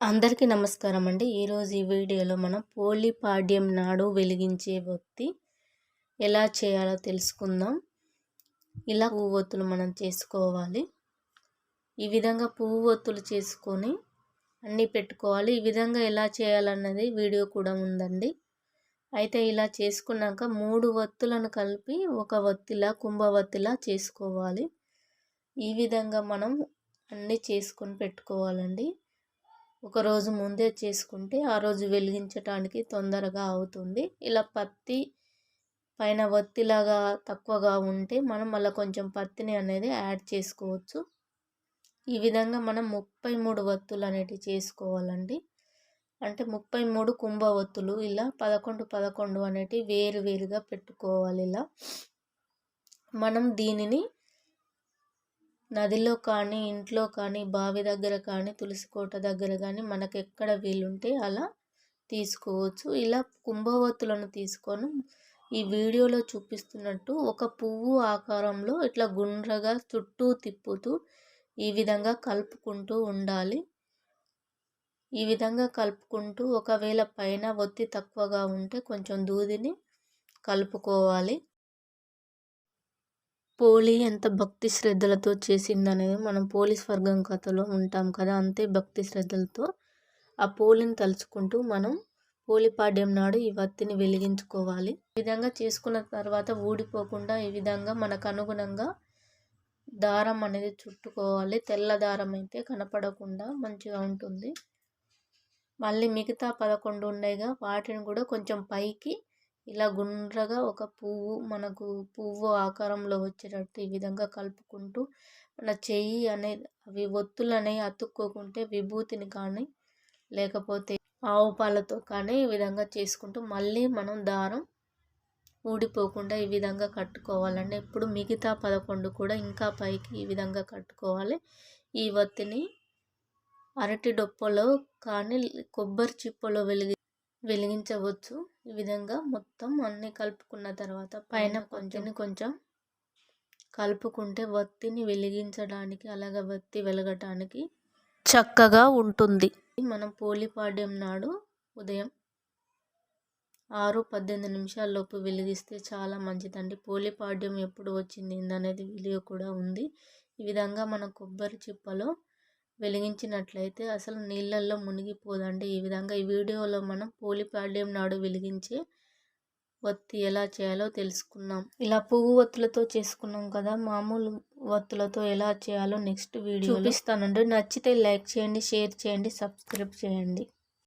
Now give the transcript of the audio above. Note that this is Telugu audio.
అందరికీ నమస్కారం అండి. ఈరోజు ఈ వీడియోలో మనం పోలిపాడ్యం నాడు వెలిగించే ఒత్తి ఎలా చేయాలో తెలుసుకుందాం. ఇలా పువ్వొత్తులు మనం చేసుకోవాలి. ఈ విధంగా పువ్వు ఒత్తులు చేసుకొని అన్నీ పెట్టుకోవాలి. ఈ విధంగా ఎలా చేయాలన్నది వీడియో కూడా ఉందండి. అయితే ఇలా చేసుకున్నాక మూడు ఒత్తులను కలిపి ఒక ఒత్తిలా కుంభవత్తిలా చేసుకోవాలి. ఈ విధంగా మనం అన్నీ చేసుకొని పెట్టుకోవాలండి. ఒకరోజు ముందే చేసుకుంటే ఆ రోజు వెలిగించటానికి తొందరగా అవుతుంది. ఇలా పత్తి పైన ఒత్తిలాగా తక్కువగా ఉంటే మనం మళ్ళీ కొంచెం పత్తిని అనేది యాడ్ చేసుకోవచ్చు. ఈ విధంగా మనం ముప్పై మూడు ఒత్తులు అనేటివి చేసుకోవాలండి. అంటే ముప్పై మూడు కుంభ ఒత్తులు ఇలా పదకొండు పదకొండు అనేటివి వేరు వేరుగా పెట్టుకోవాలి ఇలా. మనం దీనిని నదిలో కానీ ఇంట్లో కానీ బావి దగ్గర కానీ తులసి కోట దగ్గర కానీ మనకు ఎక్కడ వీలుంటే అలా తీసుకోవచ్చు. ఇలా కుంభవత్తులను తీసుకొని ఈ వీడియోలో చూపిస్తున్నట్టు ఒక పువ్వు ఆకారంలో ఇట్లా గుండ్రగా చుట్టూ తిప్పుతూ ఈ విధంగా కలుపుకుంటూ ఉండాలి. ఈ విధంగా కలుపుకుంటూ ఒకవేళ పైన ఒత్తి తక్కువగా ఉంటే కొంచెం దూదిని కలుపుకోవాలి. పోలి ఎంత భక్తి శ్రద్ధలతో చేసిందనేది మనం పోలీస్ వర్గం కథలో ఉంటాం కదా అంతే భక్తి శ్రద్ధలతో ఆ పోలిని తలుచుకుంటూ మనం పోలిపాడ్యం నాడు ఈ వత్తిని వెలిగించుకోవాలి. ఈ విధంగా చేసుకున్న తర్వాత ఊడిపోకుండా ఈ విధంగా మనకు అనుగుణంగా దారం అనేది చుట్టుకోవాలి. తెల్ల దారం అయితే కనపడకుండా మంచిగా ఉంటుంది. మళ్ళీ మిగతా పదకొండు ఉన్నాయిగా వాటిని కూడా కొంచెం పైకి ఇలా గుండ్రగా ఒక పువ్వు మనకు పువ్వు ఆకారంలో వచ్చేటట్టు ఈ విధంగా కలుపుకుంటూ మన చెయ్యి అనేది అవి ఒత్తులు అనేవి అతుక్కోకుంటే విభూతిని కానీ లేకపోతే ఆవు పాలతో కానీ ఈ విధంగా చేసుకుంటూ మళ్ళీ మనం దారం ఊడిపోకుండా ఈ విధంగా కట్టుకోవాలండి. ఇప్పుడు మిగతా పదకొండు కూడా ఇంకా పైకి ఈ విధంగా కట్టుకోవాలి. ఈ ఒత్తిని అరటి డొప్పలో కానీ కొబ్బరి చిప్పలో వెలిగి వెలిగించవచ్చు. ఈ విధంగా మొత్తం అన్నీ కలుపుకున్న తర్వాత పైన కొంచెం కొంచెం కలుపుకుంటే వత్తిని వెలిగించడానికి అలాగే వత్తి వెలగటానికి చక్కగా ఉంటుంది. మనం పోలిపాడ్యం నాడు ఉదయం ఆరు పద్దెనిమిది నిమిషాల్లోపు వెలిగిస్తే చాలా మంచిదండి. పోలిపాడ్యం ఎప్పుడు వచ్చింది అనేది వీడియో కూడా ఉంది. ఈ విధంగా మనం కొబ్బరి చిప్పలో వెలిగించినట్లయితే అసలు నీళ్ళల్లో మునిగిపోదండి. ఈ విధంగా ఈ వీడియోలో మనం పోలిపాడ్యం నాడు వెలిగించే వత్తి ఎలా చేయాలో తెలుసుకున్నాం ఇలా పువ్వు ఒత్తులతో చేసుకున్నాం కదా మామూలు వత్తులతో ఎలా చేయాలో నెక్స్ట్ వీడియో చూపిస్తానండి. నచ్చితే లైక్ చేయండి షేర్ చేయండి సబ్స్క్రైబ్ చేయండి.